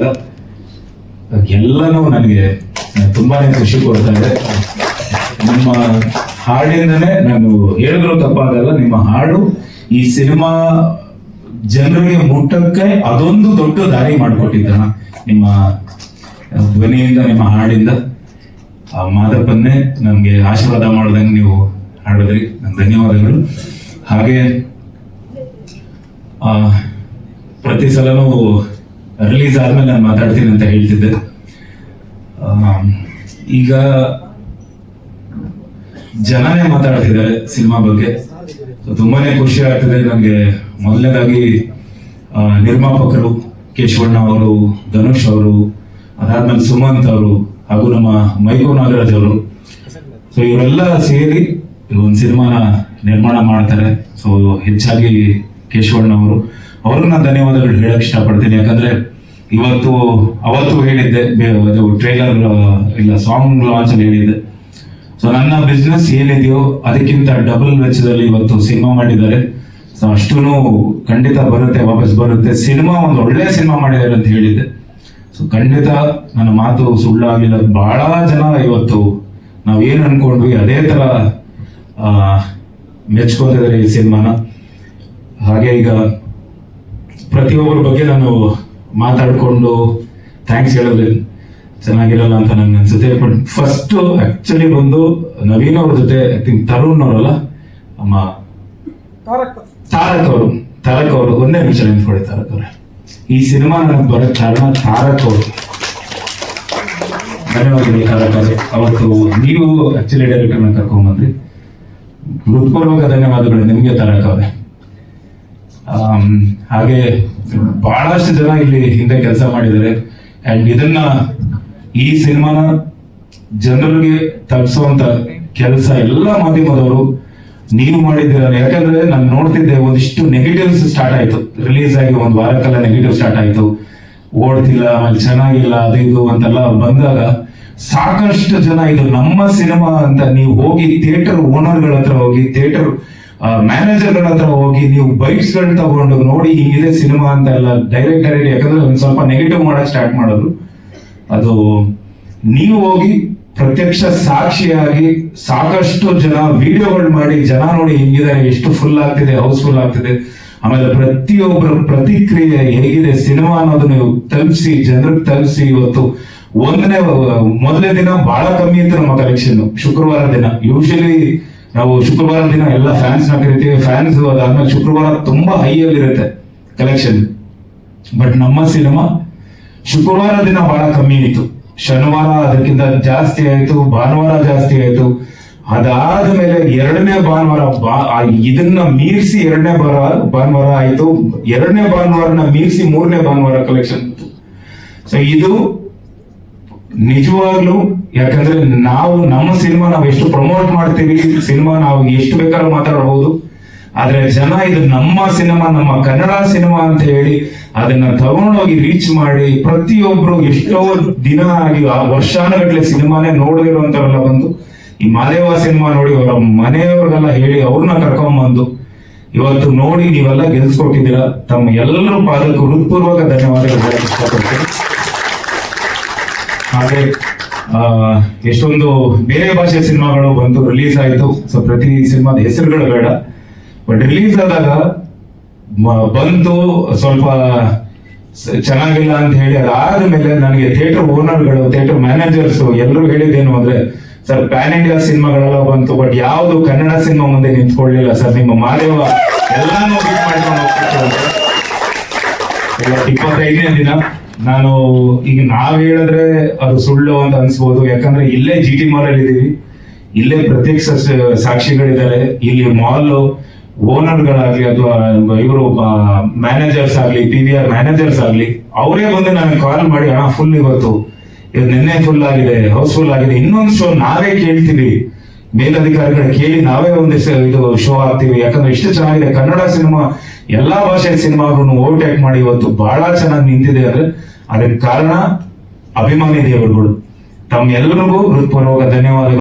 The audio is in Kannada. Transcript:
ಆಶೀರ್ವಾದ ಎಲ್ಲನೂ ನನಗೆ ತುಂಬಾನೇ ಖುಷಿ ಕೊಡ್ತಾ ಇದೆ. ನಿಮ್ಮ ಹಾಡಿಂದನೇ ನಾನು ಹೇಳಿದ್ರು ತಪ್ಪಾಗಲ್ಲ ನಿಮ್ಮ ಹಾಡು ಈ ಸಿನಿಮಾ ಜನರಿಗೆ ಮುಟ್ಟಕ್ಕೆ ಅದೊಂದು ದೊಡ್ಡ ದಾರಿ ಮಾಡಿಕೊಟ್ಟಿದ್ದಣ ನಿಮ್ಮ ಧ್ವನಿಯಿಂದ ನಿಮ್ಮ ಹಾಡಿಂದ. ಆ ಮಾದಪ್ಪನ್ನೇ ನಮ್ಗೆ ಆಶೀರ್ವಾದ ಮಾಡ್ದಂಗೆ ನೀವು ಹಾಡಿದ್ರಿ. ಧನ್ಯವಾದಗಳು. ಹಾಗೆ ಆ, ಪ್ರತಿ ಸಲನೂ ರಿಲೀಸ್ ಆದ್ಮೇಲೆ ನಾನು ಮಾತಾಡ್ತೀನಿ ಅಂತ ಹೇಳ್ತಿದ್ದೆ. ಈಗ ಜನನೇ ಮಾತಾಡ್ತಿದ್ದಾರೆ ಸಿನಿಮಾ ಬಗ್ಗೆ. ತುಂಬಾನೇ ಖುಷಿ ಆಗ್ತಿದೆ ನನಗೆ. ಮೊದಲನೇದಾಗಿ ನಿರ್ಮಾಪಕರು ಕೇಶವಣ್ಣ ಅವರು, ಧನುಷ್ ಅವರು, ಅದಾದ್ಮೇಲೆ ಸುಮಂತ್ ಅವರು ಹಾಗೂ ನಮ್ಮ ಮೈಕೋ ನಾಗರಾಜ್ ಅವರು. ಸೊ ಇವರೆಲ್ಲ ಸೇರಿ ಒಂದು ಸಿನಿಮಾನ ನಿರ್ಮಾಣ ಮಾಡ್ತಾರೆ. ಸೊ ಹೆಚ್ಚಾಗಿ ಕೇಶವಣ್ಣ ಅವರು. ಅವ್ರಿಗೆ ನಾನು ಧನ್ಯವಾದಗಳು ಹೇಳಕ್ ಇಷ್ಟಪಡ್ತೀನಿ. ಯಾಕಂದ್ರೆ ಇವತ್ತು ಅವತ್ತು ಹೇಳಿದ್ದೆ ಟ್ರೈಲರ್ ಇಲ್ಲ ಸಾಂಗ್ ಲಾಂಚ್ ಅಲ್ಲಿ ಹೇಳಿದ್ದೆ. ಸೊ ನನ್ನ ಬಿಸ್ನೆಸ್ ಏನಿದೆಯೋ ಅದಕ್ಕಿಂತ ಡಬಲ್ ವೆಚ್ಚದಲ್ಲಿ ಇವತ್ತು ಸಿನಿಮಾ ಮಾಡಿದ್ದಾರೆ. ಸೊ ಅಷ್ಟೂ ಖಂಡಿತ ಬರುತ್ತೆ ವಾಪಸ್ ಬರುತ್ತೆ. ಸಿನಿಮಾ ಒಂದು ಒಳ್ಳೆ ಸಿನಿಮಾ ಮಾಡಿದ್ದಾರೆ ಅಂತ ಹೇಳಿದ್ದೆ. ಸೊ ಖಂಡಿತ ನನ್ನ ಮಾತು ಸುಳ್ಳಾಗಲಿಲ್ಲ. ಬಹಳ ಜನ ಇವತ್ತು ನಾವೇನು ಅನ್ಕೊಂಡ್ವಿ ಅದೇ ಆ, ಮೆಚ್ಕೊತಿದ್ದಾರೆ ಈ ಸಿನಿಮಾನ. ಹಾಗೆ ಈಗ ಪ್ರತಿಯೊಬ್ಬರ ಬಗ್ಗೆ ನಾನು ಮಾತಾಡ್ಕೊಂಡು ಥ್ಯಾಂಕ್ಸ್ ಹೇಳಿದ್ರೆ ಚೆನ್ನಾಗಿರಲ್ಲ ಅಂತ ನಂಗೆ ಅನ್ಸುತ್ತೆ. ಬಟ್ ಫಸ್ಟ್ ಆಕ್ಚುಲಿ ಬಂದು ನವೀನ್ ಅವ್ರ ಜೊತೆ ಐ ಥಿಂಕ್ ತರುಣ್ ಅವರಲ್ಲ ನಮ್ಮ ತಾರಕ್ ಅವರು. ತಾರಕ್ ಅವರು ಒಂದೇ ನಿಮಿಷ ನಿಂತ್ಕೊಳ್ಳಿ ತಾರಕ್ ಅವರೇ. ಈ ಸಿನಿಮಾ ನನಗೆ ಬರೋ ಕಾರಣ ತಾರಕ್ ಅವರು. ಧನ್ಯವಾದಗಳು ತಾರಕ್ ಅವರೇ. ಅವತ್ತು ನೀವು ಆಕ್ಚುಲಿ ಡೈರೆಕ್ಟರ್ನ ಕರ್ಕೊಂಡ್ಬಂದ್ರಿ ಹೃತ್ಪೂರ್ವಕ ಧನ್ಯವಾದಗಳು. ನಿಮಗೆ ತಾರಕ್ ಅವರೇ. ಹಾಗೆ ಬಹಳಷ್ಟು ಜನ ಇಲ್ಲಿ ಹಿಂದೆ ಕೆಲಸ ಮಾಡಿದ್ದಾರೆ. ಅಂಡ್ ಇದನ್ನ ಈ ಸಿನಿಮಾನ ಜನರಿಗೆ ತಲುಪಿಸುವಂತ ಕೆಲಸ ಎಲ್ಲ ಮಾಧ್ಯಮದವರು ನೀವು ಮಾಡಿದ್ದೀರ? ಯಾಕಂದ್ರೆ ನಾನು ನೋಡ್ತಿದ್ದೆ ಒಂದಿಷ್ಟು ನೆಗೆಟಿವ್ಸ್ ಸ್ಟಾರ್ಟ್ ಆಯ್ತು. ರಿಲೀಸ್ ಆಗಿ ಒಂದ್ ವಾರಕ್ಕೆಲ್ಲ ನೆಗೆಟಿವ್ ಸ್ಟಾರ್ಟ್ ಆಯ್ತು. ಓಡ್ತಿಲ್ಲ, ಆಮೇಲೆ ಚೆನ್ನಾಗಿಲ್ಲ, ಅದು ಇದು ಅಂತೆಲ್ಲ ಬಂದಾಗ ಸಾಕಷ್ಟು ಜನ ಇದು ನಮ್ಮ ಸಿನಿಮಾ ಅಂತ ನೀವು ಹೋಗಿ ಥಿಯೇಟರ್ ಓನರ್ಗಳ ಹತ್ರ ಹೋಗಿ ಥಿಯೇಟರ್ ಮ್ಯಾನೇಜರ್ಗಳ ಹತ್ರ ಹೋಗಿ ನೀವು ಬೈಕ್ಸ್ಗಳು ತಗೊಂಡು ನೋಡಿ ಹಿಂಗಿದೆ ಸಿನಿಮಾ ಅಂತ ಎಲ್ಲ ಡೈರೆಕ್ಟ್ ಡೈರೆಕ್ಟ್ ಯಾಕಂದ್ರೆ ಒಂದ್ ಸ್ವಲ್ಪ ನೆಗೆಟಿವ್ ಮಾಡಕ್ ಸ್ಟಾರ್ಟ್ ಮಾಡೋದು ಅದು ನೀವು ಹೋಗಿ ಪ್ರತ್ಯಕ್ಷ ಸಾಕ್ಷಿಯಾಗಿ ಸಾಕಷ್ಟು ಜನ ವಿಡಿಯೋಗಳು ಮಾಡಿ ಜನ ನೋಡಿ ಹಿಂಗಿದೆ, ಎಷ್ಟು ಫುಲ್ ಆಗ್ತಿದೆ ಹೌಸ್ಫುಲ್ ಆಗ್ತಿದೆ. ಆಮೇಲೆ ಪ್ರತಿಯೊಬ್ಬರ ಪ್ರತಿಕ್ರಿಯೆ ಹೇಗಿದೆ, ಸಿನಿಮಾ ಅನ್ನೋದು ನೀವು ತಲುಪಿಸಿ, ಜನರಿಗೆ ತಲುಪಿಸಿ ಇವತ್ತು ಒಂದನೇ ಮೊದಲನೇ ದಿನ ಬಹಳ ಕಮ್ಮಿ ಇತ್ತು ನಮ್ಮ ಕಲೆಕ್ಷನ್ ಶುಕ್ರವಾರ ದಿನ. ಯೂಶಲಿ ನಾವು ಶುಕ್ರವಾರ ದಿನ ಎಲ್ಲ ಫ್ಯಾನ್ಸ್ನ ಕರಿತೀವಿ. ಫ್ಯಾನ್ಸ್ ಅದಾದ್ಮೇಲೆ ಶುಕ್ರವಾರ ತುಂಬಾ ಹೈ ಅಲ್ಲಿ ಇರುತ್ತೆ ಕಲೆಕ್ಷನ್ ಬಟ್ ನಮ್ಮ ಸಿನಿಮಾ ಶುಕ್ರವಾರ ದಿನ ಬಹಳ ಕಮ್ಮಿ ಇತ್ತು. ಶನಿವಾರ ಅದಕ್ಕಿಂತ ಜಾಸ್ತಿ ಆಯ್ತು, ಭಾನುವಾರ ಜಾಸ್ತಿ ಆಯ್ತು. ಅದಾದ ಮೇಲೆ ಎರಡನೇ ಭಾನುವಾರ ಇದನ್ನ ಮೀರಿಸಿ ಎರಡನೇ ಬಾರ ಭಾನುವಾರ ಆಯ್ತು. ಎರಡನೇ ಭಾನುವಾರನ ಮೀರಿಸಿ ಮೂರನೇ ಭಾನುವಾರ ಕಲೆಕ್ಷನ್ ಸೊ ಇದು ನಿಜವಾಗ್ಲೂ, ಯಾಕಂದ್ರೆ ನಾವು ನಮ್ಮ ಸಿನಿಮಾ ನಾವು ಎಷ್ಟು ಪ್ರಮೋಟ್ ಮಾಡ್ತೀವಿ, ಸಿನಿಮಾ ನಾವು ಎಷ್ಟು ಬೇಕಾದ್ರೂ ಮಾತಾಡಬಹುದು ಆದ್ರೆ ಜನ ಇದು ನಮ್ಮ ಸಿನಿಮಾ, ನಮ್ಮ ಕನ್ನಡ ಸಿನಿಮಾ ಅಂತ ಹೇಳಿ ಅದನ್ನ ತಗೊಂಡೋಗಿ ರೀಚ್ ಮಾಡಿ ಪ್ರತಿಯೊಬ್ರು ಎಷ್ಟೋ ದಿನ ಆಗಿ, ಆ ವರ್ಷಾನುಗಟ್ಲೆ ಸಿನಿಮಾನೇ ಅಂತಾರಲ್ಲ ಬಂದು, ಈ ಮಾದೇವ ಸಿನಿಮಾ ನೋಡಿ ಅವರ ಮನೆಯವ್ರಿಗೆಲ್ಲ ಹೇಳಿ ಅವ್ರನ್ನ ಕರ್ಕೊಂಬಂದು, ಇವತ್ತು ನೋಡಿ ನೀವೆಲ್ಲ ಗೆಲ್ಸ್ಕೊಟ್ಟಿದ್ದೀರಾ. ತಮ್ಮ ಎಲ್ಲರೂ ಪಾದಕ್ಕೂ ಹೃತ್ಪೂರ್ವಕ ಧನ್ಯವಾದಗಳು. ಹಾಗೆ ಎಷ್ಟೊಂದು ಬೇರೆ ಭಾಷೆ ಸಿನಿಮಾಗಳು ಬಂದು ರಿಲೀಸ್ ಆಯ್ತು. ಸೊ ಪ್ರತಿ ಸಿನಿಮಾದ ಹೆಸರುಗಳು ಬೇಡ. ಬಟ್ ರಿಲೀಸ್ ಆದಾಗ ಬಂತು ಸ್ವಲ್ಪ ಚೆನ್ನಾಗಿಲ್ಲ ಅಂತ ಹೇಳಿ ಅದಾದ್ಮೇಲೆ ನನಗೆ ಥಿಯೇಟರ್ ಓನರ್ಗಳು ಥಿಯೇಟರ್ ಮ್ಯಾನೇಜರ್ಸ್ ಎಲ್ಲರೂ ಹೇಳಿದ್ದೇನು ಅಂದ್ರೆ ಸರ್ ಪ್ಯಾನ್ ಇಂಡಿಯಾ ಸಿನಿಮಾಗಳೆಲ್ಲ ಬಂತು ಬಟ್ ಯಾವುದು ಕನ್ನಡ ಸಿನಿಮಾ ಮುಂದೆ ನಿಂತ್ಕೊಳ್ಳಿಲ್ಲ. ಸರ್ ನಿಮ್ಮ ಮಾದೇವ ಎಲ್ಲಾನು ಇಪ್ಪತ್ತೈದನೇ ದಿನ. ನಾನು ಈಗ ನಾವ್ ಹೇಳಿದ್ರೆ ಅದು ಸುಳ್ಳು ಅಂತ ಅನ್ಸ್ಬೋದು. ಯಾಕಂದ್ರೆ ಇಲ್ಲೇ ಜಿ ಟಿ ಮಾಲ್ ಅಲ್ಲಿ ಇದೀವಿ. ಇಲ್ಲೇ ಪ್ರತ್ಯಕ್ಷ ಸಾಕ್ಷಿಗಳಿದ್ದಾರೆ. ಇಲ್ಲಿ ಮಾಲ್ ಓನರ್ಗಳಾಗ್ಲಿ ಅಥವಾ ಇವರು ಮ್ಯಾನೇಜರ್ಸ್ ಆಗ್ಲಿ ಪಿ ವಿ ಆರ್ ಮ್ಯಾನೇಜರ್ಸ್ ಆಗ್ಲಿ, ಅವರೇ ಬಂದು ನನಗೆ ಕಾಲ್ ಮಾಡಿ ಹಣ ಫುಲ್ ಇವತ್ತು. ಇದು ನಿನ್ನೆ ಫುಲ್ ಆಗಿದೆ ಹೌಸ್ಫುಲ್ ಆಗಿದೆ. ಇನ್ನೊಂದು ಶೋ ನಾವೇ ಕೇಳ್ತೀವಿ. ಮೇಲಧಿಕಾರಿಗಳು ಕೇಳಿ ನಾವೇ ಒಂದು ಇದು ಶೋ ಆಗ್ತೀವಿ ಯಾಕಂದ್ರೆ ಎಷ್ಟು ಚೆನ್ನಾಗಿದೆ. ಕನ್ನಡ ಸಿನಿಮಾ, ಎಲ್ಲಾ ಭಾಷೆಯ ಸಿನಿಮಾಗಳನ್ನು ಓವರ್ಟೇಕ್ ಮಾಡಿ ಇವತ್ತು ಬಹಳ ಚೆನ್ನಾಗಿ ನಿಂತಿದೆ ಅಂದ್ರೆ ಅದಕ್ಕೆ ಕಾರಣ ಅಭಿಮಾನಿ ದೇವರುಗಳು. ತಮ್ಮೆಲ್ಲರಿಗೂ ಹೃತ್ಪೂರ್ವಕ ಧನ್ಯವಾದಗಳು.